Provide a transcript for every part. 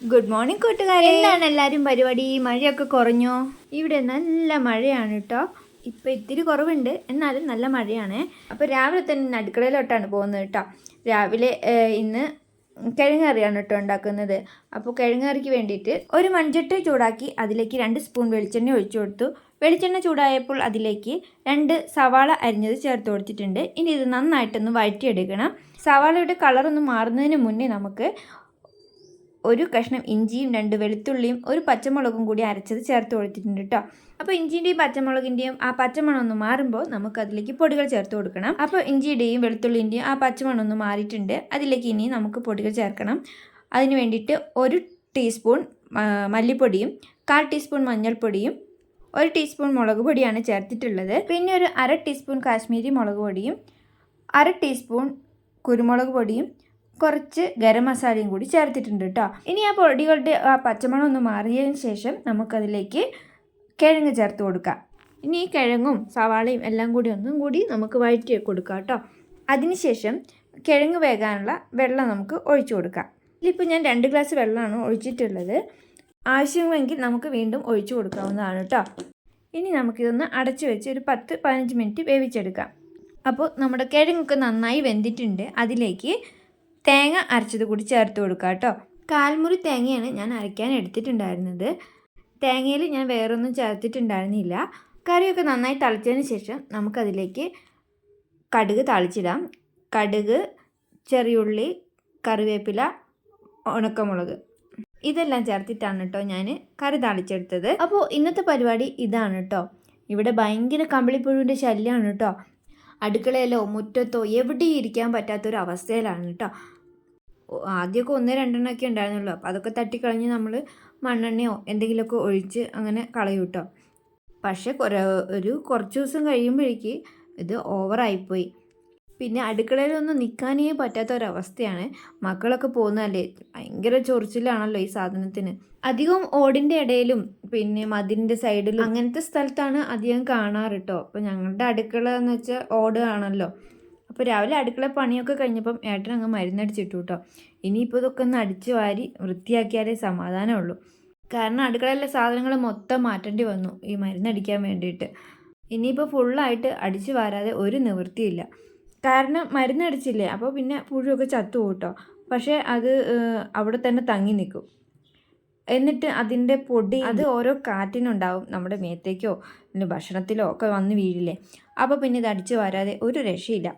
Good morning കൂട്ടുകാരെ. എന്താണ് എല്ലാവരും പരിപാടി? മഴയൊക്കെ കുറഞ്ഞോ? ഇവിടെ നല്ല മഴയാണ് കേട്ടോ ഇപ്പം ഇത്തിരി കുറവുണ്ട്. എന്നാലും നല്ല മഴയാണ്. അപ്പോൾ രാവിലെ തന്നെ അടുക്കളയിലോട്ടാണ് പോകുന്നത് കേട്ടോ രാവിലെ ഇന്ന് കിഴങ്ങറിയാണ് കേട്ടോ ഉണ്ടാക്കുന്നത്. അപ്പോൾ കിഴങ്ങറിക്ക് വേണ്ടിയിട്ട് ഒരു മൺചട്ടി ചൂടാക്കി അതിലേക്ക് രണ്ട് സ്പൂൺ വെളിച്ചെണ്ണ ഒഴിച്ചു കൊടുത്തു. വെളിച്ചെണ്ണ ചൂടായപ്പോൾ അതിലേക്ക് രണ്ട് സവാള അരിഞ്ഞത് ചേർത്ത് കൊടുത്തിട്ടുണ്ട്. ഇനി ഇത് നന്നായിട്ടൊന്ന് വഴറ്റിയെടുക്കണം. സവാളയുടെ കളറൊന്ന് മാറുന്നതിന് മുന്നേ നമുക്ക് ഒരു കഷ്ണം ഇഞ്ചിയും രണ്ട് വെളുത്തുള്ളിയും ഒരു പച്ചമുളകും കൂടി അരച്ചത് ചേർത്ത് കൊടുത്തിട്ടുണ്ട് കേട്ടോ അപ്പോൾ ഇഞ്ചിന്റെയും പച്ചമുളകിന്റെയും ആ പച്ചമണം ഒന്ന് മാറുമ്പോൾ നമുക്ക് അതിലേക്ക് പൊടികൾ ചേർത്ത് കൊടുക്കണം. അപ്പോൾ ഇഞ്ചിയുടെയും വെളുത്തുള്ളിന്റെയും ആ പച്ചമണം ഒന്ന് മാറിയിട്ടുണ്ട്. അതിലേക്ക് ഇനി നമുക്ക് പൊടികൾ ചേർക്കണം. അതിന് വേണ്ടിയിട്ട് ഒരു ടീസ്പൂൺ മല്ലിപ്പൊടിയും കാൽ ടീസ്പൂൺ മഞ്ഞൾപ്പൊടിയും ഒരു ടീസ്പൂൺ മുളക് പൊടിയാണ് ചേർത്തിട്ടുള്ളത്. പിന്നെ ഒരു അര ടീസ്പൂൺ കാശ്മീരി മുളക് പൊടിയും അര ടീസ്പൂൺ കുരുമുളക് പൊടിയും കുറച്ച് ഗരം മസാലയും കൂടി ചേർത്തിട്ടുണ്ട് കേട്ടോ. ഇനി ആ പൊടികളുടെ ആ പച്ചമണം ഒന്ന് മാറിയതിന് ശേഷം നമുക്കതിലേക്ക് കിഴങ്ങ് ചേർത്ത് കൊടുക്കാം. ഇനി ഈ കിഴങ്ങും സവാളയും എല്ലാം കൂടി ഒന്നും കൂടി നമുക്ക് വഴറ്റി കൊടുക്കാം കേട്ടോ. അതിനുശേഷം കിഴങ്ങ് വേകാനുള്ള വെള്ളം നമുക്ക് ഒഴിച്ചു കൊടുക്കാം. ഇതിലിപ്പോൾ ഞാൻ രണ്ട് ഗ്ലാസ് വെള്ളമാണ് ഒഴിച്ചിട്ടുള്ളത്. ആവശ്യമെങ്കിൽ നമുക്ക് വീണ്ടും ഒഴിച്ചു കൊടുക്കാവുന്നതാണ് കേട്ടോ. ഇനി നമുക്കിതൊന്ന് അടച്ചു വെച്ച് ഒരു പത്ത് പതിനഞ്ച് മിനിറ്റ് വേവിച്ചെടുക്കാം. അപ്പോൾ നമ്മുടെ കിഴങ്ങൊക്കെ നന്നായി വെന്തിട്ടുണ്ട്. അതിലേക്ക് തേങ്ങ അരച്ചത് കൂടി ചേർത്ത് കൊടുക്കുക കേട്ടോ. കാൽമുറി തേങ്ങയാണ് ഞാൻ അരയ്ക്കാൻ എടുത്തിട്ടുണ്ടായിരുന്നത്. തേങ്ങയിൽ ഞാൻ വേറൊന്നും ചേർത്തിട്ടുണ്ടായിരുന്നില്ല. കറിയൊക്കെ നന്നായി തളിച്ചതിന് ശേഷം നമുക്കതിലേക്ക് കടുക് തളിച്ചിടാം. കടുക് ചെറിയുള്ളി കറിവേപ്പില ഉണക്കമുളക്. ഇതെല്ലാം ചേർത്തിട്ടാണ് കേട്ടോ ഞാൻ കറി തളിച്ചെടുത്തത്. അപ്പോൾ ഇന്നത്തെ പരിപാടി ഇതാണ് കേട്ടോ. ഇവിടെ ഭയങ്കര കമ്പിളിപ്പുഴുവിന്റെ ശല്യമാണ് കേട്ടോ. അടുക്കളയിലോ മുറ്റത്തോ എവിടെയും ഇരിക്കാൻ പറ്റാത്തൊരു അവസ്ഥയിലാണ് കേട്ടോ. ആദ്യമൊക്കെ ഒന്ന് രണ്ടെണ്ണമൊക്കെ ഉണ്ടായിരുന്നുള്ളൂ. അപ്പോൾ അതൊക്കെ തട്ടിക്കളഞ്ഞ് നമ്മൾ മണ്ണെണ്ണയോ എന്തെങ്കിലുമൊക്കെ ഒഴിച്ച് അങ്ങനെ കളയും കേട്ടോ. പക്ഷേ കുറേ ഒരു കുറച്ച് ദിവസം കഴിയുമ്പോഴേക്ക് ഇത് ഓവറായിപ്പോയി പിന്നെ അടുക്കളയിലൊന്നും നിൽക്കാനേ പറ്റാത്ത ഒരവസ്ഥയാണ് മക്കളൊക്കെ പോകുന്നതല്ലേ. ഭയങ്കര ചൊറിച്ചിലാണല്ലോ ഈ സാധനത്തിന്. അധികം ഓടിന്റെ ഇടയിലും പിന്നെ മതിലിന്റെ സൈഡിലും അങ്ങനത്തെ സ്ഥലത്താണ് അധികം കാണാറ് കേട്ടോ. അപ്പോൾ ഞങ്ങളുടെ അടുക്കള എന്ന് വെച്ചാൽ ഓട് ആണല്ലോ. അപ്പോൾ രാവിലെ അടുക്കള പണിയൊക്കെ കഴിഞ്ഞപ്പം ഏട്ടൻ അങ്ങ് മരുന്നടിച്ചിട്ടു കേട്ടോ ഇനിയിപ്പോൾ ഇതൊക്കെ ഒന്ന് അടിച്ചു വാരി വൃത്തിയാക്കിയാലേ സമാധാനമുള്ളൂ. കാരണം അടുക്കളയിലെ സാധനങ്ങൾ മൊത്തം മാറ്റേണ്ടി വന്നു ഈ മരുന്നടിക്കാൻ വേണ്ടിയിട്ട്. ഇനിയിപ്പോൾ ഫുള്ളായിട്ട് അടിച്ചു വാരാതെ ഒരു നിവൃത്തിയില്ല. കാരണം മരുന്നടിച്ചില്ലേ അപ്പോൾ പിന്നെ പുഴുവൊക്കെ ചത്തു കൂട്ടോ പക്ഷേ അത് അവിടെ തന്നെ തങ്ങി നിൽക്കും. എന്നിട്ട് അതിന്റെ പൊടി അത് ഓരോ കാറ്റിനുണ്ടാവും നമ്മുടെ മേത്തേക്കോ ഭക്ഷണത്തിലോ ഒക്കെ വന്ന് വീഴില്ലേ. അപ്പോൾ പിന്നെ ഇത് അടിച്ചു വരാതെ ഒരു രക്ഷയില്ല.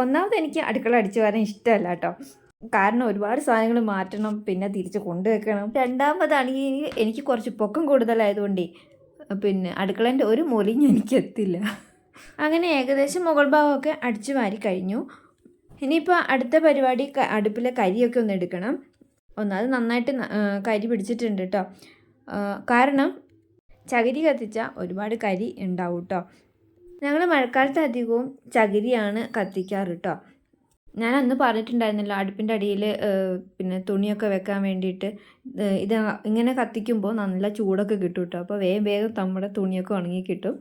ഒന്നാമത് എനിക്ക് അടുക്കള അടിച്ചു വരാൻ ഇഷ്ടമല്ല കേട്ടോ. കാരണം ഒരുപാട് സാധനങ്ങൾ മാറ്റണം പിന്നെ തിരിച്ച് കൊണ്ടുവെക്കണം. രണ്ടാമതാണെങ്കിൽ എനിക്ക് കുറച്ച് പൊക്കം കൂടുതലായതുകൊണ്ടേ പിന്നെ അടുക്കളേന്റെ ഒരു മൂലയും എനിക്ക് എത്തില്ല. അങ്ങനെ ഏകദേശം മുകൾ ഭാഗമൊക്കെ അടിച്ചു വാരി കഴിഞ്ഞു. ഇനിയിപ്പോൾ അടുത്ത പരിപാടി അടുപ്പിലെ കരിയൊക്കെ ഒന്ന് എടുക്കണം. ഒന്നത് നന്നായിട്ട് കരി പിടിച്ചിട്ടുണ്ട് കേട്ടോ. കാരണം ചകിരി കത്തിച്ചാൽ ഒരുപാട് കരി ഉണ്ടാവും കേട്ടോ ഞങ്ങൾ മഴക്കാലത്ത് അധികവും ചകിരിയാണ് കത്തിക്കാറ് കേട്ടോ ഞാൻ അന്ന് പറഞ്ഞിട്ടുണ്ടായിരുന്നല്ലോ അടുപ്പിന്റെ അടിയിൽ പിന്നെ തുണിയൊക്കെ വെക്കാൻ വേണ്ടിയിട്ട് ഇത് ഇങ്ങനെ കത്തിക്കുമ്പോൾ നല്ല ചൂടൊക്കെ കിട്ടും കേട്ടോ അപ്പോൾ വേഗം വേഗം നമ്മുടെ തുണിയൊക്കെ ഉണങ്ങി കിട്ടും.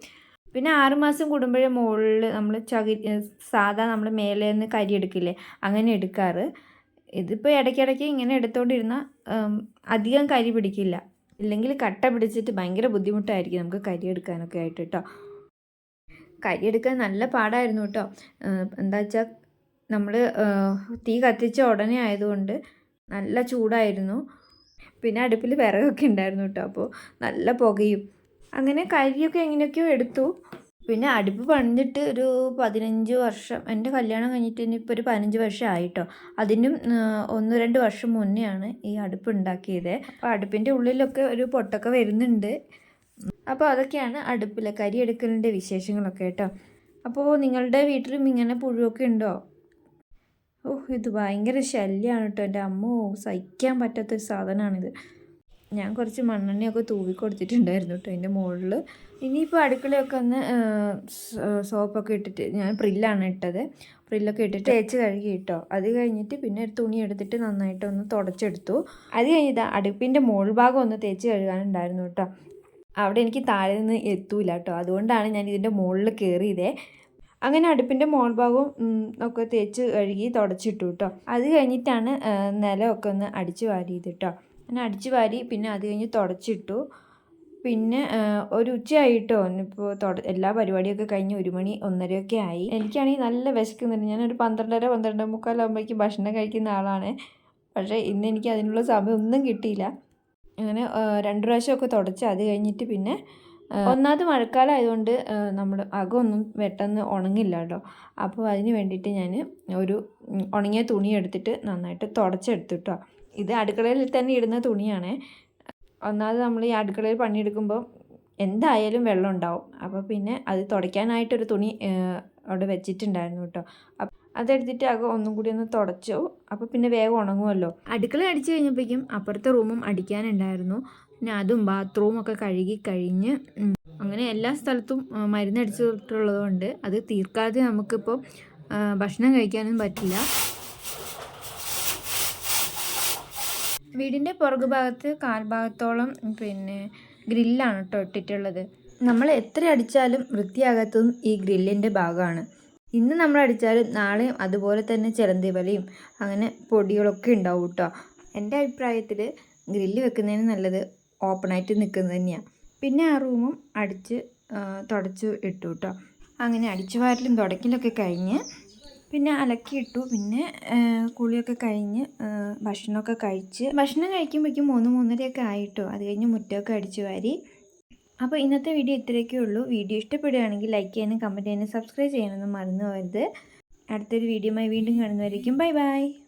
പിന്നെ ആറുമാസം കൂടുമ്പോഴേ മുകളിൽ നമ്മൾ ചകിരി സാധാ നമ്മൾ മേലെ നിന്ന് കരി എടുക്കില്ലേ അങ്ങനെ എടുക്കാറ്. ഇതിപ്പോൾ ഇടയ്ക്കിടയ്ക്ക് ഇങ്ങനെ എടുത്തോണ്ടിരുന്നാൽ അധികം കരി പിടിക്കില്ല. ഇല്ലെങ്കിൽ കട്ട പിടിച്ചിട്ട് ഭയങ്കര ബുദ്ധിമുട്ടായിരിക്കും നമുക്ക് കരി എടുക്കാനൊക്കെ ആയിട്ട് കേട്ടോ കരി എടുക്കാൻ നല്ല പാടായിരുന്നു കേട്ടോ. എന്താ വെച്ചാൽ നമ്മൾ തീ കത്തിച്ച ഉടനെ ആയതുകൊണ്ട് നല്ല ചൂടായിരുന്നു. പിന്നെ അടുപ്പിൽ വിറകൊക്കെ ഉണ്ടായിരുന്നു കേട്ടോ അപ്പോൾ നല്ല പുകയും. അങ്ങനെ കരിയൊക്കെ എങ്ങനെയൊക്കെയോ എടുത്തു. പിന്നെ അടുപ്പ് പണിഞ്ഞിട്ട് ഒരു പതിനഞ്ച് വർഷം എന്റെ കല്യാണം കഴിഞ്ഞിട്ട് ഇനി ഇനിയിപ്പോൾ ഒരു പതിനഞ്ച് വർഷം ആയിട്ടോ അതിനും ഒന്ന് രണ്ട് വർഷം മുന്നെയാണ് ഈ അടുപ്പ് ഉണ്ടാക്കിയത്. അപ്പോൾ അടുപ്പിന്റെ ഉള്ളിലൊക്കെ ഒരു പൊട്ടൊക്കെ വരുന്നുണ്ട്. അപ്പോൾ അതൊക്കെയാണ് അടുപ്പിലെ കരി എടുക്കലിന്റെ വിശേഷങ്ങളൊക്കെ കേട്ടോ. അപ്പോൾ നിങ്ങളുടെ വീട്ടിലും ഇങ്ങനെ പുഴുവൊക്കെ ഉണ്ടോ? ഓഹ് ഇത് ഭയങ്കര ശല്യമാണ് കേട്ടോ എന്റെ അമ്മോ. സഹിക്കാൻ പറ്റാത്തൊരു സാധനമാണിത്. ഞാൻ കുറച്ച് മണ്ണെണ്ണയൊക്കെ തൂവി കൊടുത്തിട്ടുണ്ടായിരുന്നു കേട്ടോ അതിന്റെ മുകളിൽ. ഇനിയിപ്പോൾ അടുക്കളയൊക്കെ ഒന്ന് സോപ്പൊക്കെ ഇട്ടിട്ട് ഞാൻ പ്രില്ലാണ് ഇട്ടത്. പ്രില്ലൊക്കെ ഇട്ടിട്ട് തേച്ച് കഴുകി ഇട്ടോ അത് കഴിഞ്ഞിട്ട് പിന്നെ ഒരു തുണി എടുത്തിട്ട് നന്നായിട്ട് ഒന്ന് തുടച്ചെടുത്തു. അത് കഴിഞ്ഞിട്ട് അടുപ്പിന്റെ മുകൾ ഭാഗം ഒന്ന് തേച്ച് കഴുകാനുണ്ടായിരുന്നു കേട്ടോ. അവിടെ എനിക്ക് താഴെ നിന്ന് എത്തൂല കേട്ടോ. അതുകൊണ്ടാണ് ഞാൻ ഇതിന്റെ മുകളിൽ കയറിയതേ. അങ്ങനെ അടുപ്പിന്റെ മോൾ ഭാഗവും ഒക്കെ തേച്ച് കഴുകി തുടച്ചിട്ടു കേട്ടോ. അത് കഴിഞ്ഞിട്ടാണ് നിലമൊക്കെ ഒന്ന് അടിച്ചു വാരിയത് കേട്ടോ. അങ്ങനെ അടിച്ചു വാരി പിന്നെ അത് കഴിഞ്ഞ് തുടച്ചിട്ടു. പിന്നെ ഒരു ഉച്ചയായിട്ടോ ഇപ്പോൾ തുട എല്ലാ പരിപാടിയൊക്കെ കഴിഞ്ഞ് ഒരു മണി ഒന്നരയൊക്കെ ആയി. എനിക്കാണെങ്കിൽ നല്ല വിശക്കുന്നുണ്ട്. ഞാനൊരു പന്ത്രണ്ടര പന്ത്രണ്ട് മുക്കാലാകുമ്പോഴേക്കും ഭക്ഷണം കഴിക്കുന്ന ആളാണ്. പക്ഷേ ഇന്ന് എനിക്ക് അതിനുള്ള സമയം ഒന്നും കിട്ടിയില്ല. അങ്ങനെ രണ്ട് പ്രാവശ്യമൊക്കെ തുടച്ച് അത് കഴിഞ്ഞിട്ട് പിന്നെ ഒന്നാമത് മഴക്കാലം ആയതുകൊണ്ട് നമ്മൾ അകമൊന്നും പെട്ടെന്ന് ഉണങ്ങില്ല കേട്ടോ. അപ്പോൾ അതിന് വേണ്ടിയിട്ട് ഞാൻ ഒരു ഉണങ്ങിയ തുണി എടുത്തിട്ട് നന്നായിട്ട് തുടച്ചെടുത്തിട്ടോ ഇത് അടുക്കളയിൽ തന്നെ ഇടുന്ന തുണിയാണ്. ഒന്നാമത് നമ്മൾ ഈ അടുക്കളയിൽ പണിയെടുക്കുമ്പോൾ എന്തായാലും വെള്ളം ഉണ്ടാവും. അപ്പോൾ പിന്നെ അത് തുടയ്ക്കാനായിട്ടൊരു തുണി അവിടെ വെച്ചിട്ടുണ്ടായിരുന്നു കേട്ടോ അതെടുത്തിട്ട് അകം ഒന്നും കൂടി ഒന്ന് തുടച്ചു. അപ്പോൾ പിന്നെ വേഗം ഉണങ്ങുമല്ലോ. അടുക്കള അടിച്ചു കഴിഞ്ഞപ്പോഴേക്കും അപ്പുറത്തെ റൂമും അടിക്കാനുണ്ടായിരുന്നു. പിന്നെ അതും ബാത്റൂമും ഒക്കെ കഴുകി കഴിഞ്ഞ് അങ്ങനെ എല്ലാ സ്ഥലത്തും മരുന്നടിച്ചിട്ടുള്ളതുകൊണ്ട് മരുന്നടിച്ചിട്ടുള്ളത് അത് തീർക്കാതെ നമുക്കിപ്പോൾ ഭക്ഷണം കഴിക്കാനും പറ്റില്ല. വീടിന്റെ പുറകു ഭാഗത്ത് കാൽഭാഗത്തോളം പിന്നെ ഗ്രില്ലാണ് കേട്ടോ ഇട്ടിട്ടുള്ളത്. നമ്മൾ എത്ര അടിച്ചാലും വൃത്തിയാകാത്തതും ഈ ഗ്രില്ലിന്റെ ഭാഗമാണ്. ഇന്ന് നമ്മൾ അടിച്ചാലും നാളെയും അതുപോലെ തന്നെ ചിലന്തി വലയും അങ്ങനെ പൊടികളൊക്കെ ഉണ്ടാവും കേട്ടോ എന്റെ അഭിപ്രായത്തിൽ ഗ്രില്ല് വെക്കുന്നതിന് നല്ലത് ഓപ്പണായിട്ട് നിൽക്കുന്നത് തന്നെയാണ്. പിന്നെ ആ റൂമും അടിച്ച് തുടച്ചു ഇട്ടു കേട്ടോ അങ്ങനെ അടിച്ചു വാരലും തുടക്കലൊക്കെ കഴിഞ്ഞ് പിന്നെ അലക്കിയിട്ടു പിന്നെ കുളിയൊക്കെ കഴിഞ്ഞ് ഭക്ഷണമൊക്കെ കഴിച്ച് ഭക്ഷണം കഴിക്കുമ്പോഴേക്കും മൂന്ന് മൂന്നരയൊക്കെ ആയിട്ടോ അത് കഴിഞ്ഞ് മുറ്റമൊക്കെ അടിച്ചു വാരി അപ്പോൾ ഇന്നത്തെ വീഡിയോ ഇത്രയൊക്കെ ഉള്ളൂ. വീഡിയോ ഇഷ്ടപ്പെടുകയാണെങ്കിൽ ലൈക്ക് ചെയ്യാനും കമന്റ് ചെയ്യാനും സബ്സ്ക്രൈബ് ചെയ്യാനൊന്നും മറന്നു പോകരുത്. അടുത്തൊരു വീഡിയോയുമായി വീണ്ടും കാണുന്നതായിരിക്കും ബൈ ബൈ